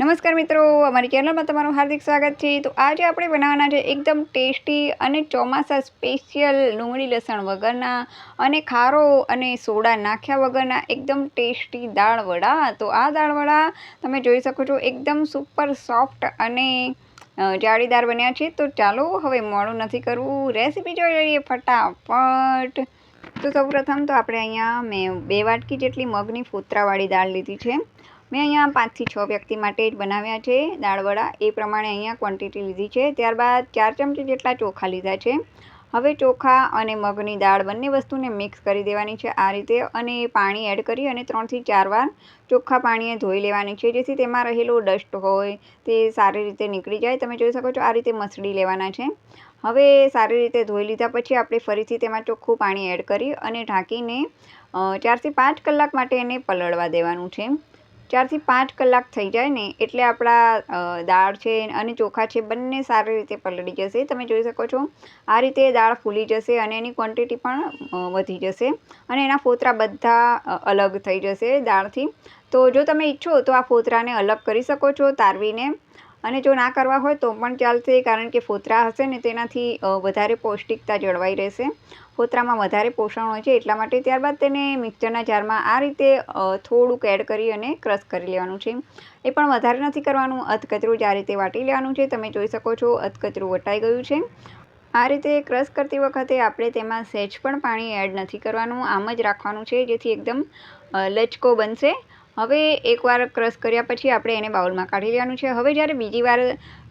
નમસ્કાર મિત્રો, અમારી ચેનલમાં તમારું હાર્દિક સ્વાગત છે. તો આજે આપણે બનાવવાના છે એકદમ ટેસ્ટી અને ચોમાસા સ્પેશિયલ ડુંગળી લસણ વગરના અને ખારો અને સોડા નાખ્યા વગરના એકદમ ટેસ્ટી દાળ વડા. તો આ દાળ વડા તમે જોઈ શકો છો એકદમ સુપર સોફ્ટ અને જાળીદાર બન્યા છે. તો ચાલો હવે મોડું નથી કરવું. રેસીપી જોઈ લઈએ ફટાફટ. તો સૌપ્રથમ તો આપણે અહીંયા મેં બે વાટકી જેટલી મગની ફોતરાવાળી દાળ લીધી છે. મેં અહીંયા પાંચથી છ વ્યક્તિ માટે જ બનાવ્યા છે દાળવડા. એ પ્રમાણે અહીંયા ક્વોન્ટિટી લીધી છે. ત્યારબાદ ચાર ચમચી જેટલા ચોખા લીધા છે. હવે ચોખા અને મગની દાળ બંને વસ્તુને મિક્સ કરી દેવાની છે આ રીતે અને પાણી એડ કરી અને ત્રણથી ચાર વાર ચોખ્ખા પાણીએ ધોઈ લેવાની છે જેથી તેમાં રહેલો ડસ્ટ હોય તે સારી રીતે નીકળી જાય. તમે જોઈ શકો છો આ રીતે મસળી લેવાના છે. હવે સારી રીતે ધોઈ લીધા પછી આપણે ફરીથી તેમાં ચોખ્ખું પાણી એડ કરી અને ઢાંકીને ચારથી પાંચ કલાક માટે એને પલળવા દેવાનું છે. ચારથી પાંચ કલાક થઈ જાય ને એટલે આપણા દાળ છે અને ચોખા છે બંને સારી રીતે પલળી જશે. તમે જોઈ શકો છો, આ રીતે દાળ ફૂલી જશે અને એની ક્વોન્ટિટી પણ વધી જશે અને એના ફોતરા બધા અલગ થઈ જશે દાળથી. તો જો તમે ઈચ્છો તો આ ફોતરાને અલગ કરી શકો છો તારવીને. અને જો ના કરવા હોય તો પણ ચાલશે, કારણ કે ફોતરા હશે ને તેનાથી વધારે પૌષ્ટિકતા જળવાઈ રહેશે. ફોતરામાં વધારે પોષણ હોય છે, એટલા માટે ત્યારબાદ તેને મિક્સરના જારમાં આ રીતે થોડુંક એડ કરી અને ક્રશ કરી લેવાનું છે. એ પણ વધારે નથી કરવાનું, અધકચરું જ આ રીતે વાટી લેવાનું છે. તમે જોઈ શકો છો, અધકચરું વટાઈ ગયું છે. આ રીતે ક્રશ કરતી વખતે આપણે તેમાં સહેજ પણ પાણી એડ નથી કરવાનું. આમ જ રાખવાનું છે, જેથી એકદમ લચકો બનશે. હવે એકવાર ક્રશ કર્યા પછી આપણે એને બાઉલમાં કાઢી લેવાનું છે. હવે જ્યારે બીજી વાર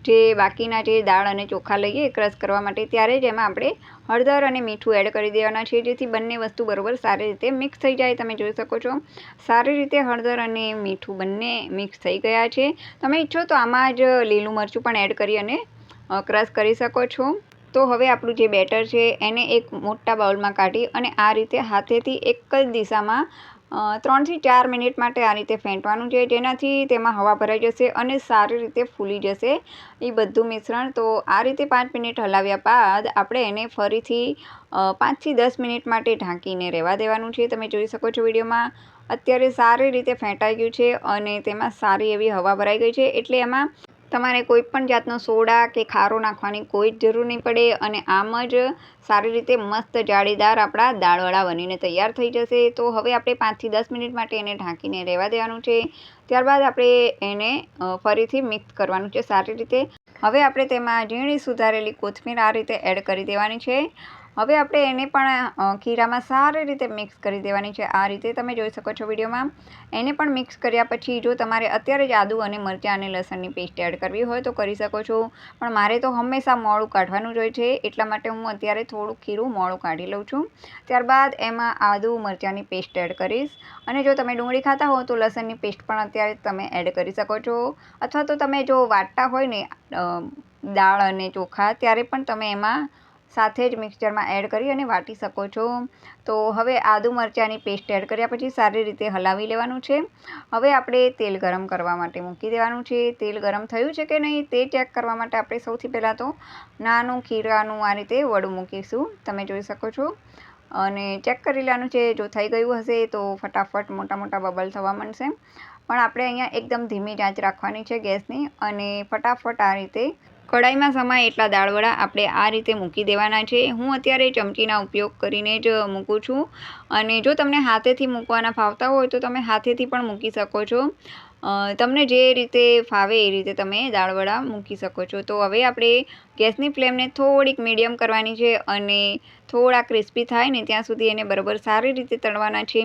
જે બાકીના જે દાળ અને ચોખા લઈએ ક્રશ કરવા માટે, ત્યારે જ એમાં આપણે હળદર અને મીઠું એડ કરી દેવાના છે, જેથી બંને વસ્તુ બરાબર સારી રીતે મિક્સ થઈ જાય. તમે જોઈ શકો છો, સારી રીતે હળદર અને મીઠું બંને મિક્સ થઈ ગયા છે. તમે ઈચ્છો તો આમાં જ લીલું મરચું પણ એડ કરી અને ક્રશ કરી શકો છો. તો હવે આપણું જે બેટર છે, એને એક મોટા બાઉલમાં કાઢી અને આ રીતે હાથેથી એક જ દિશામાં ત્રણથી ચાર મિનિટ માટે આ રીતે ફેંટવાનું છે, જેનાથી તેમાં હવા ભરાઈ જશે અને સારી રીતે ફૂલી જશે. એ બધું મિશ્રણ તો આ રીતે પાંચ મિનિટ હલાવ્યા બાદ આપણે એને ફરીથી પાંચથી દસ મિનિટ માટે ઢાંકીને રહેવા દેવાનું છે. તમે જોઈ શકો છો વિડીયોમાં અત્યારે સારી રીતે ફેંટાઈ ગયું છે અને તેમાં સારી એવી હવા ભરાઈ ગઈ છે. એટલે એમાં તમારે કોઈ પણ જાતનો સોડા કે ખારો નાખવાની કોઈ જ જરૂર નહીં પડે અને આમ જ સારી રીતે મસ્ત જાળીદાર આપણા દાળવડા બનીને તૈયાર થઈ જશે. તો હવે આપણે પાંચથી દસ મિનિટ માટે એને ઢાંકીને રહેવા દેવાનું છે. ત્યારબાદ આપણે એને ફરીથી મિક્સ કરવાનું છે સારી રીતે. હવે આપણે તેમાં ઝીણી સુધારેલી કોથમીર આ રીતે એડ કરી દેવાની છે. હવે આપણે એને પણ ખીરામાં સારી રીતે મિક્સ કરી દેવાની છે. આ રીતે તમે જોઈ શકો છો વિડીયોમાં. એને પણ મિક્સ કર્યા પછી જો તમારે અત્યારે જ આદુ અને મરચાં અને લસણની પેસ્ટ એડ કરવી હોય તો કરી શકો છો. પણ મારે તો હંમેશા મોડું કાઢવાનું જ હોય છે. એટલા માટે હું અત્યારે થોડું ખીરું મોડું કાઢી લઉં છું. ત્યારબાદ એમાં આદુ, મરચાંની પેસ્ટ એડ કરીશ. અને જો તમે ડુંગળી ખાતા હો તો લસણની પેસ્ટ પણ અત્યારે તમે એડ કરી શકો છો. અથવા તો તમે જો વાટતા હોય ને દાળ અને ચોખા, ત્યારે પણ તમે એમાં સાથે જ મિક્સચરમાં એડ કરી અને વાટી શકો છો. તો હવે આદુ મરચાંની પેસ્ટ એડ કર્યા પછી સારી રીતે હલાવી લેવાનું છે. હવે આપણે તેલ ગરમ કરવા માટે મૂકી દેવાનું છે. તેલ ગરમ થયું છે કે નહીં તે ચેક કરવા માટે આપણે સૌથી પહેલાં તો નાનું ખીરાનું આ રીતે વડું મૂકીશું. તમે જોઈ શકો છો. અને ચેક કરી લેવાનું છે જો થઈ ગયું હશે તો ફટાફટ મોટા મોટા બબલ થવા માંડશે. પણ આપણે અહીંયા એકદમ ધીમી આંચ રાખવાની છે ગેસની અને ફટાફટ આ રીતે કડાઈમાં સમાય એટલા દાળવડા આપણે આ રીતે મૂકી દેવાના છે. હું અત્યારે ચમચીના ઉપયોગ કરીને જ મૂકું છું. અને જો તમને હાથેથી મૂકવાના ફાવતા હોય તો તમે હાથેથી પણ મૂકી શકો છો. તમને જે રીતે ફાવે એ રીતે તમે દાળવડા મૂકી શકો છો. તો હવે આપણે ગેસની ફ્લેમને થોડીક મીડિયમ કરવાની છે અને થોડા ક્રિસ્પી થાય ને ત્યાં સુધી એને બરાબર સારી રીતે તળવાના છે.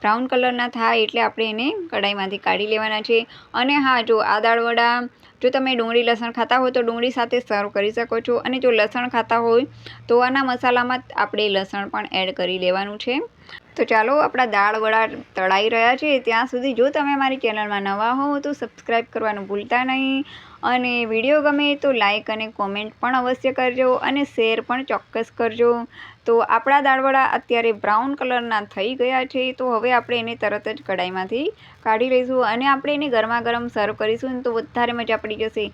બ્રાઉન કલરના થાય એટલે આપણે એને કઢાઈમાંથી કાઢી લેવાના છે. અને હા, જો આ દાળવડા જો તમે ડુંગળી લસણ ખાતા હોય તો ડુંગળી સાથે સર્વ કરી શકો છો અને જો લસણ ખાતા હોય તો આના મસાલામાં આપણે લસણ પણ એડ કરી લેવાનું છે. તો ચાલો આપણા દાળ વડા તળાઈ રહ્યા છે. ત્યાં સુધી જો તમે મારી ચેનલમાં નવા હો તો સબસ્ક્રાઈબ કરવાનું ભૂલતા નહીં. અને વીડિયો ગમે તો લાઈક અને કોમેન્ટ પણ અવશ્ય કરજો અને શેર પણ ચોક્કસ કરજો. તો આપણા દાળવડા અત્યારે બ્રાઉન કલરના થઈ ગયા છે તો હવે આપણે એને તરત જ કડાઈમાંથી કાઢી લઈશું અને આપણે એને ગરમા ગરમ સર્વ કરીશું તો વધારે મજા પડી જશે.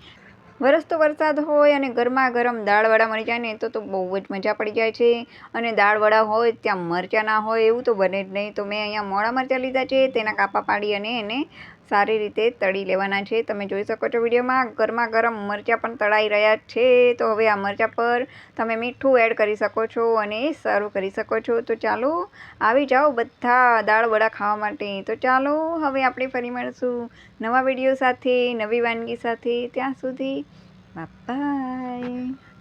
વરસતો વરસાદ હોય અને ગરમા ગરમ દાળવડા મળી જાય ને તો તો બહુ જ મજા પડી જાય છે. અને દાળવડા હોય, ત્યાં મરચાં ના હોય, એવું તો બને જ નહીં. તો મેં અહીંયા મોડા મરચાં લીધા છે, તેના કાપા પાડી અને એને સારી રીતે તળી લેવાના છે. તમે જોઈ શકો છો વિડીયોમાં ગરમા ગરમ મરચાં પણ તળાઈ રહ્યા છે. તો હવે આ મરચાં પર તમે મીઠું એડ કરી શકો છો અને સર્વ કરી શકો છો. તો ચાલો આવી જાઓ બધા દાળ વડા ખાવા માટે. તો ચાલો હવે આપણે ફરી મળશું નવા વીડિયો સાથે, નવી વાનગી સાથે. ત્યાં સુધી બાય.